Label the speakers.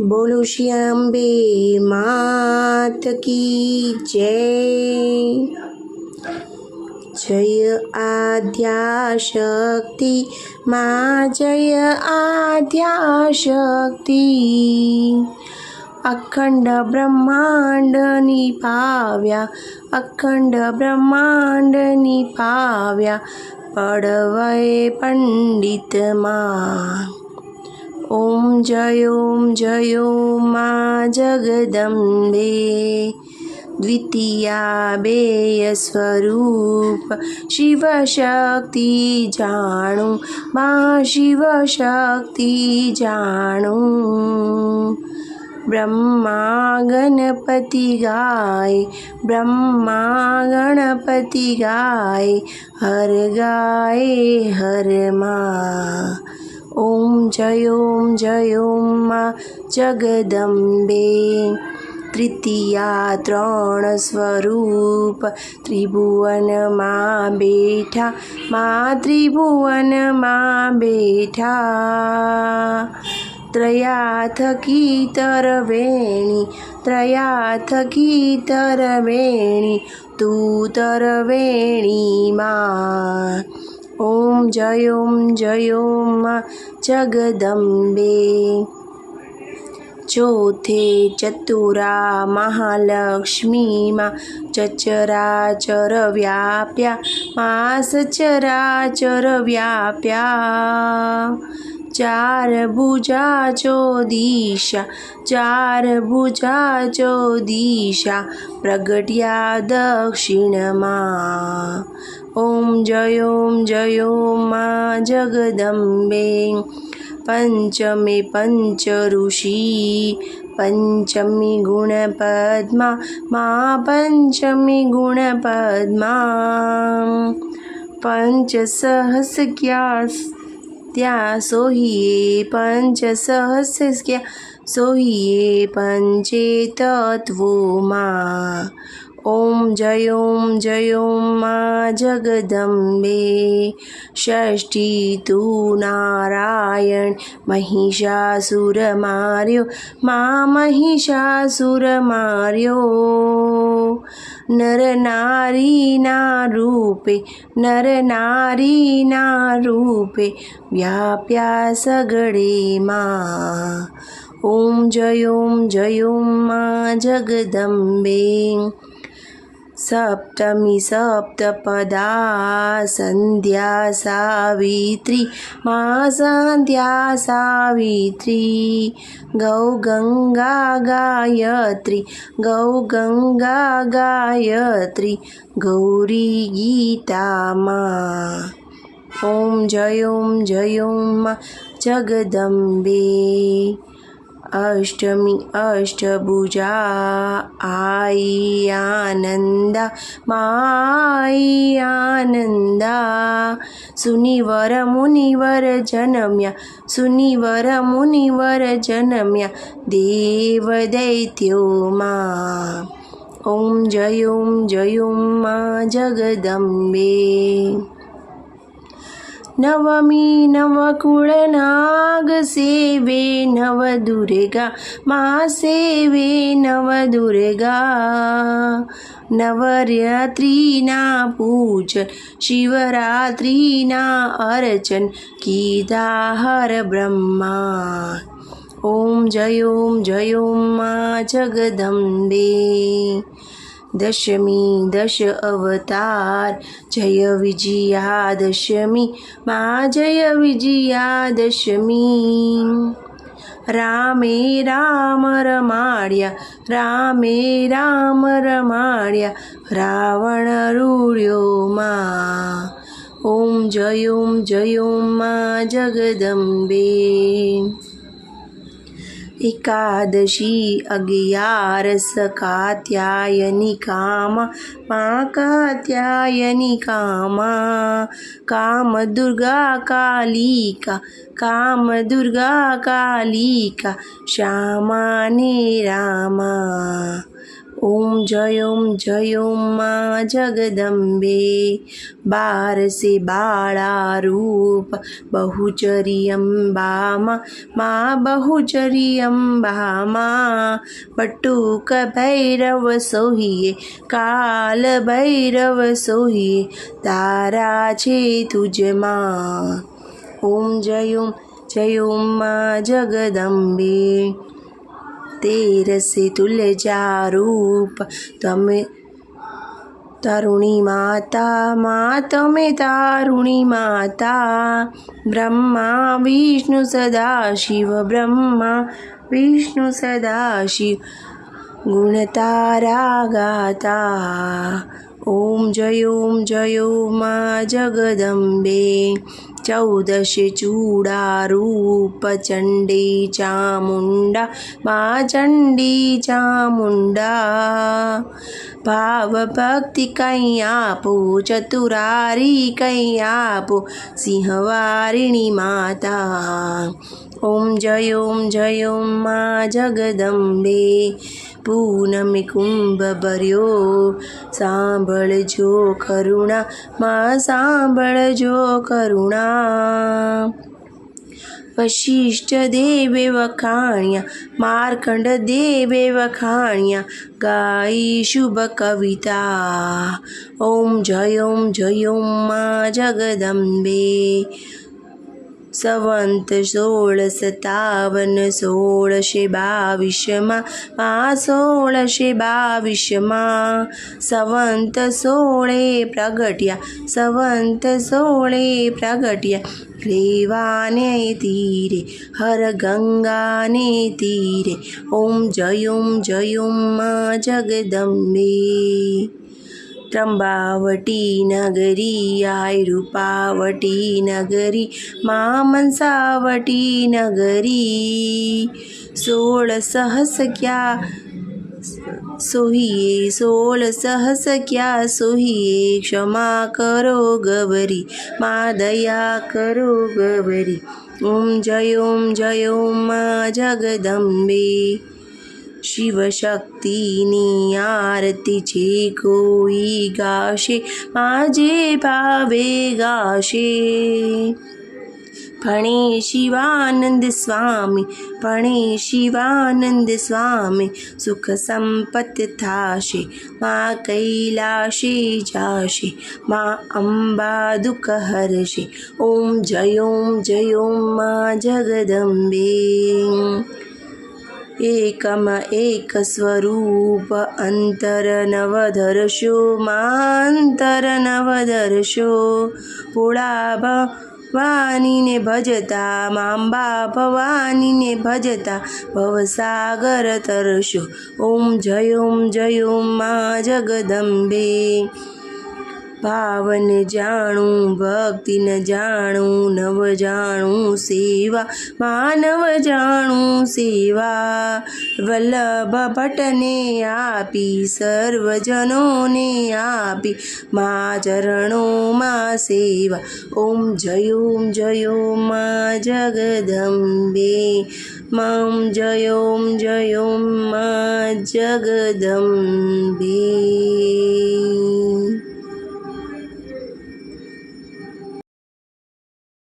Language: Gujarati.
Speaker 1: બોલો શ્યાંબે માત કી જય. જય આદ્યા શક્તિ મા જય આદ્યા શક્તિ અખંડ બ્રહ્માંડની પાવ્યા અખંડ બ્રહ્માંડની પાવ્યા પડવય પંડિતમાં. ॐ जयों जयो मा जगदम्बे द्वितीया बेयस्वरूप शिवशक्ति जाणु मा शिवशक्ति जाणु। ब्रह्मा गणपति गाय ब्रह्मा गणपति गाय हर गाय हर मा। ઓમ જય ઓમ જય ઓમ જગદંબે તૃતીયા ત્રણ સ્વરૂપ ત્રિભુવનમાં બેઠા મા ત્રિભુવનમાં બેઠા ત્રયાથકી તરવેણી ત્રયાથકી તરવેણી તું તરવેણી માં ઓમ જય ઓમ જય ઓમ જગદંબે ચોથે ચતુરા મહાલક્ષ્મીમાં ચચરાચર વ્યાપ્યા મા સચરાચર વ્યાપ્યા ચાર ભુજા ચો દિશા ચાર ભુજા ચો દિશા પ્રગટ્યા દક્ષિણમાં ઓમ જય ઓમ જય ઓમ મા જગદંબે પંચમે પંચ ઋષિ પંચમી ગુણ પદ્મા મા પંચમી ગુણ પદ્મા પંચ સહસ ક્યાં ત્યાં સોહીએ પંચ સહસ ક્યાં સોહીએ પંચે તત્વોમાં ઓમ જય ઓમ જય ઓમ મા જગદંબે. ષષ્ઠી તું નારાયણ મહિષાસુર માર્યો. મા મહિષાસુર માર્યો. નર નારીના રૂપે, નર નારીના રૂપે વ્યાપ્યા સગડેમાં ઓમ જય ઓમ જય ઓમ મા જગદંબે. सप्तमी सप्तपदा सन्ध्या सावित्री मा सन्ध्या सावित्री गौ गङ्गा गायत्री गौ गङ्गा गायत्री गौरी गीता मा। ॐ जयौं जयौं मा। जगदम्बे। અષ્ટમી અષ્ટભુજા આઈ આનંદા માઈ આનંદા સુનિવર મુનિવર જનમ્યા, સુનિવર મુનિવર જનમ્યા દેવ દૈત્યોમાં ઓમ જય ઓમ જય ઓમ મા જગદંબે. નવમી નવકુળ નાગ સેવે નવ દુર્ગા મા સેવે નવ દુર્ગા નવરાત્રિના પૂજન શિવરાત્રિના અર્ચન કીધા હર બ્રહ્મા ઓમ જય ઓમ જય ઓમ મા જગદંબે दशमी दश अवतार। जय विजया दशमी मा जय विजया दशमी। रामे राम रमाड्या रामे राम रमाण्या रावणरूढ्यो मा। ॐ जयों जयों मा जगदम्बे। એકાદશી અગિયારસ કાત્યાયની કામા મા કાત્યાયની કામા કામ દુર્ગા કાલિકા કામ દુર્ગા કાલિકા શ્યામાને રામા ઓમ જય ઓમ જય ઓમમાં જગદંબે બારસે બાળા રૂપ બહુચરી અંબામાં મા બહુચરી અંબામાં બટુક ભૈરવ સોહીએ કાલ ભૈરવ સોહીએ તારા છે તુજમાં ઓમ જય ઓમ જય ઓમમાં જગદંબે તેરસે તુલજા રૂપ તમે તરુણી માતા મા તમે તારુણી માતા બ્રહ્મા વિષ્ણુ સદા શિવ બ્રહ્મા વિષ્ણુ સદા શિવ ગુણ તારા ગાતા ઓમ જય ઓમ જય ઓમ માં જગદંબે ચૌદશ ચૂડા ચંડી ચામુંડા મા ચંડી ચામુંડા ભાવ ભક્તિ કંઈ આપો ચતુરારી કંઈ આપો સિંહવારિણી માતા ઓમ जय ॐ जय ॐ मा जगदम्बे પૂનમે કુંભ ભર્યો સાંભળજો કરુણા માં સાંભળજો કરુણા વશિષ્ઠ દેવે વખાણ્યા માર્કંડ દેવે વખાણ્યા ગાઈ શુભ કવિતા ઓમ જય ઓમ જય ઓમ મા જગદંબે સંવંત સોળ સતાવન સોળશે બાવીસમાં મા સોળશે બાવીસમાં સંવંત સોળે પ્રગટ્યા સંવંત સોળે પ્રગટ્યા રેવાને તીરે હર ગંગાને તીરે ઓમ જય ઓમ જય ઓમ માં જગદંબે त्र्यंबावटी नगरी आय रूपावटी नगरी मामनसावटी नगरी. सोळ सहस क्या सोहिये सोळ सहस क्या सोहिये. क्षमा करो गबरी मादया करो गवरी. ओम जय ओम जय ओम जगदंबे. શિવશક્તિની આરતી છે કોઈ ગાશે માજે ભાવે ગાશે ભણે શિવાનંદ સ્વામી ભણે શિવાનંદ સ્વામી સુખ સંપત થાશે મા કૈલાશે જાશે મા અંબા દુઃખ હરશે ઓમ જય ઓમ જય ઓમ મા જગદંબે એકમ એક સ્વરૂપ અંતર નવધરશો માંતર નવધરશો ભોળા ભવાનીને ભજતામાંબા ભવાનીને ભજતા ભવસાગર તરશો ઓમ જય ઓમ જય ઓમ મા જગદંબે ભાવન જાણું ભક્તિ ન જાણું, નવ જાણું સેવા માનવ જાણું સેવા વલ્લભ ભટ્ટને આપી, સર્વજનોને આપી, મા ચરણોમાં સેવા. ઓમ જય ઓમ જય મા જગદંબે. મામ જય ઓમ જય ઓમ મા જગદંબે.